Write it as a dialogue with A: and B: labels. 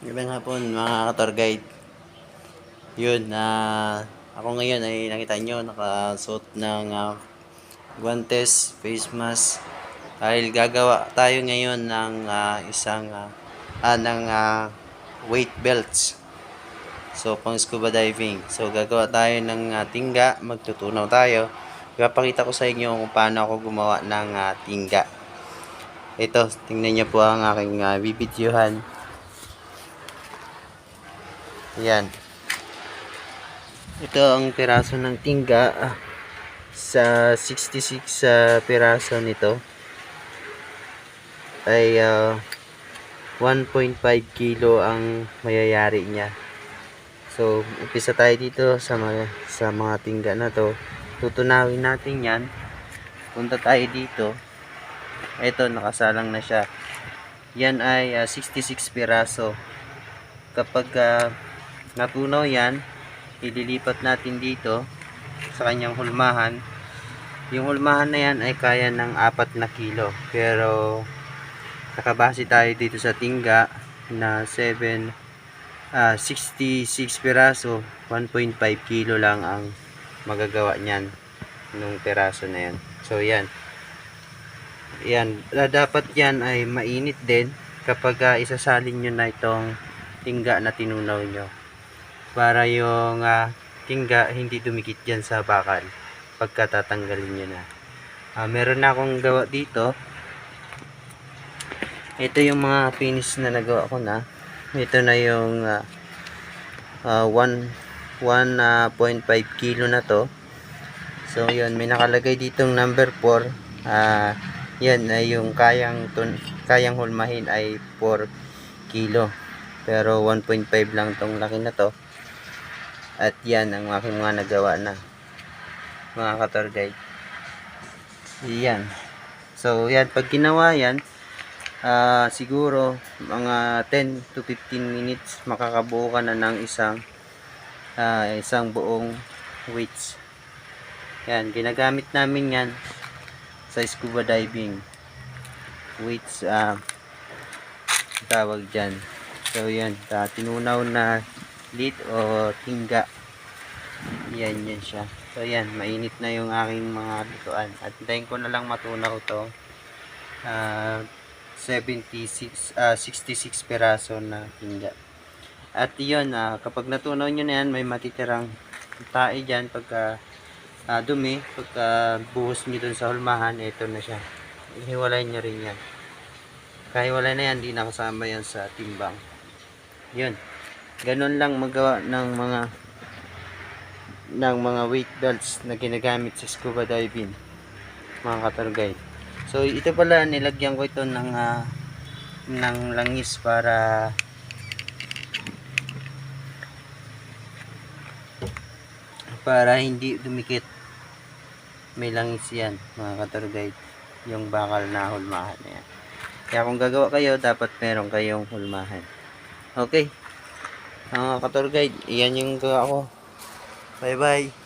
A: Magandang hapon mga ka-tour guide. Yun, na ako ngayon ay nakita nyo nakasuot ng ah, guantes, face mask. Dahil gagawa tayo ngayon ng ah, isang ah, ah, ng ah, weight belts. So, pang scuba diving. So, gagawa tayo ng ah, tingga, magtutunaw tayo. Ipapakita ko sa inyo kung paano ako gumawa ng ah, tingga. Ito, tingnan niyo po ang aking uh, bibidyohan. Yan. Ito ang piraso ng tingga ah, sa 66 sa piraso nito ay ah, 1.5 kilo ang mayayari niya. So, umpisa tayo dito sa mga, sa mga tingga na to. Tutunawin natin yan. Punta tayo dito. Ito, nakasalang na siya. Yan ay ah, 66 piraso. Kapag ah, natunaw yan, ililipat natin dito sa kanyang hulmahan. Yung hulmahan na yan ay kaya ng 4 na kilo. Pero nakabase tayo dito sa tingga na 7 ah 66 piraso, 1.5 kilo lang ang magagawa niyan nung piraso na yan. So yan. Yan, Ah, dapat yan ay mainit din kapag ah, isasalin nyo na itong tingga na tinunaw nyo para yung ah, tingga hindi dumikit dyan sa bakal pagka tatanggalin nyo na. Ah, meron na akong gawa dito. Ito yung mga finish na nagawa ko na. Ito na yung ah, 1 1.5 kilo na to. So yun may nakalagay ditong number 4 ah yan ay yung kayang tun kayang hulmahin ay 4 kilo. Pero 1.5 lang tong laki na to at yan ang aking mga nagawa na mga kator guide yan. So yan pag ginawa yan ah, siguro mga 10 to 15 minutes makakabuo ka na ng isang ah, isang buong weights. Yan ginagamit namin yan sa scuba diving. Weights ah tawag dyan. So yan ah, tinunaw na lit o tingga. Yan yan siya. So yan mainit na yung aking mga lutuan. At hintayin ko na lang matunaw to. Ah 76 ah 66 peraso na tingga. At yun ah, kapag natunaw nyo na yan may matitirang tae dyan pagka ah, dumi pagka buhos nyo dun sa hulmahan ito na siya. Hiwalay nyo rin yan. Kahiwalay na yan di nakasama yan sa timbang. Yun ganun lang magawa ng mga ng mga weight belts na ginagamit sa scuba diving mga katargay so ito pala nilagyan ko ito ng ah, ng langis para para hindi dumikit. May langis yan mga katargay yung bakal na hulmahan yan. Kaya kung gagawa kayo dapat meron kayong hulmahan. Okay mga katar guide iyan yung gawa ko. Bye bye